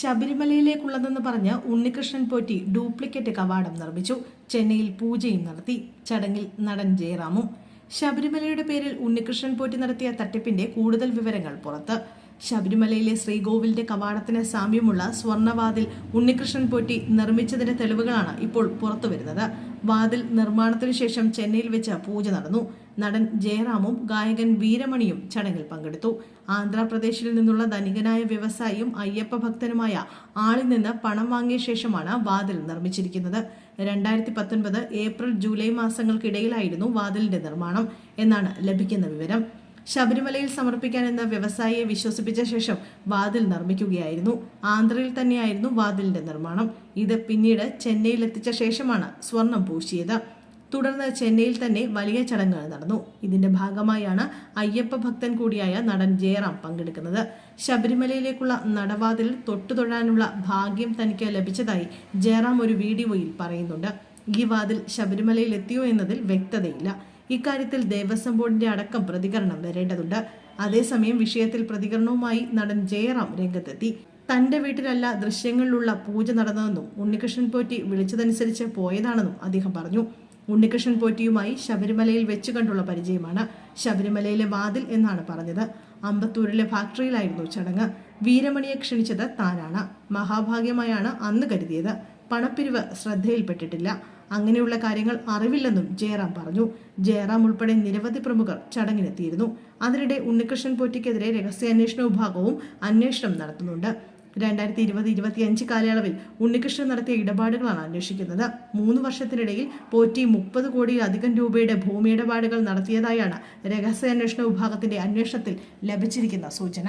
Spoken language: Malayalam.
ശബരിമലയിലേക്കുള്ളതെന്ന് പറഞ്ഞ് ഉണ്ണികൃഷ്ണൻ പോറ്റി ഡ്യൂപ്ലിക്കേറ്റ് കവാടം നിർമ്മിച്ചു. ചെന്നൈയിൽ പൂജയും നടത്തി. ചടങ്ങിൽ നടൻ ജയറാമും. ശബരിമലയുടെ പേരിൽ ഉണ്ണികൃഷ്ണൻ പോറ്റി നടത്തിയ തട്ടിപ്പിന്റെ കൂടുതൽ വിവരങ്ങൾ പുറത്ത്. ശബരിമലയിലെ ശ്രീകോവിലിന്റെ കവാടത്തിന് സാമ്യമുള്ള സ്വർണവാതിൽ ഉണ്ണികൃഷ്ണൻ പോറ്റി നിർമ്മിച്ചതിന്റെ തെളിവുകളാണ് ഇപ്പോൾ പുറത്തുവരുന്നത്. വാതിൽ നിർമ്മാണത്തിനു ശേഷം ചെന്നൈയിൽ വെച്ച് പൂജ നടന്നു. നടൻ ജയറാമും ഗായകൻ വീരമണിയും ചടങ്ങിൽ പങ്കെടുത്തു. ആന്ധ്രാപ്രദേശിൽ നിന്നുള്ള ധനികനായ വ്യവസായിയും അയ്യപ്പ ഭക്തനുമായ ആളിൽ നിന്ന് പണം വാങ്ങിയ ശേഷമാണ് വാതിൽ നിർമ്മിച്ചിരിക്കുന്നത്. രണ്ടായിരത്തി പത്തൊൻപത് ഏപ്രിൽ ജൂലൈ മാസങ്ങൾക്കിടയിലായിരുന്നു വാതിലിന്റെ നിർമ്മാണം എന്നാണ് ലഭിക്കുന്ന വിവരം. ശബരിമലയിൽ സമർപ്പിക്കാൻ എന്ന വ്യവസായിയെ വിശ്വസിപ്പിച്ച ശേഷം വാതിൽ നിർമ്മിക്കുകയായിരുന്നു. ആന്ധ്രയിൽ തന്നെയായിരുന്നു വാതിലിന്റെ നിർമ്മാണം. ഇത് പിന്നീട് ചെന്നൈയിൽ എത്തിച്ച ശേഷമാണ് സ്വർണം പൂശിയത്. തുടർന്ന് ചെന്നൈയിൽ തന്നെ വലിയ ചടങ്ങുകൾ നടന്നു. ഇതിന്റെ ഭാഗമായാണ് അയ്യപ്പ ഭക്തൻ കൂടിയായ നടൻ ജയറാം പങ്കെടുക്കുന്നത്. ശബരിമലയിലേക്കുള്ള നടവാതിൽ തൊട്ടുതൊഴാനുള്ള ഭാഗ്യം തനിക്ക് ലഭിച്ചതായി ജയറാം ഒരു വീഡിയോയിൽ പറയുന്നുണ്ട്. ഈ വാതിൽ ശബരിമലയിൽ എത്തിയോ എന്നതിൽ വ്യക്തതയില്ല. ഇക്കാര്യത്തിൽ ദേവസ്വം ബോർഡിന്റെ അടക്കം പ്രതികരണം വരേണ്ടതുണ്ട്. അതേസമയം വിഷയത്തിൽ പ്രതികരണവുമായി നടൻ ജയറാം രംഗത്തെത്തി. തന്റെ വീട്ടിലല്ല ദൃശ്യങ്ങളിലുള്ള പൂജ നടന്നതെന്നും ഉണ്ണികൃഷ്ണൻ പോറ്റി വിളിച്ചതനുസരിച്ച് പോയതാണെന്നും അദ്ദേഹം പറഞ്ഞു. ഉണ്ണികൃഷ്ണൻ പോറ്റിയുമായി ശബരിമലയിൽ വെച്ച് കണ്ടുള്ള പരിചയമാണ്. ശബരിമലയിലെ വാതിൽ എന്നാണ് പറഞ്ഞത്. അമ്പത്തൂരിലെ ഫാക്ടറിയിലായിരുന്നു ചടങ്ങ്. വീരമണിയെ ക്ഷണിച്ചത് താനാണ്. മഹാഭാഗ്യമായാണ് അന്ന് കരുതിയത്. പണപ്പിരിവ് ശ്രദ്ധയിൽപ്പെട്ടിട്ടില്ല. അങ്ങനെയുള്ള കാര്യങ്ങൾ അറിവില്ലെന്നും ജയറാം പറഞ്ഞു. ജയറാം ഉൾപ്പെടെ നിരവധി പ്രമുഖർ ചടങ്ങിനെത്തിയിരുന്നു. അതിനിടെ ഉണ്ണികൃഷ്ണൻ പോറ്റിക്കെതിരെ രഹസ്യാന്വേഷണ വിഭാഗവും അന്വേഷണം നടത്തുന്നുണ്ട്. രണ്ടായിരത്തി ഇരുപത് ഇരുപത്തിയഞ്ച് കാലയളവിൽ ഉണ്ണികൃഷ്ണൻ നടത്തിയ ഇടപാടുകളാണ് അന്വേഷിക്കുന്നത്. മൂന്ന് വർഷത്തിനിടയിൽ പോറ്റി മുപ്പത് കോടിയിലധികം രൂപയുടെ ഭൂമി ഇടപാടുകൾ നടത്തിയതായാണ് രഹസ്യാന്വേഷണ വിഭാഗത്തിന്റെ അന്വേഷണത്തിൽ ലഭിച്ചിരിക്കുന്ന സൂചന.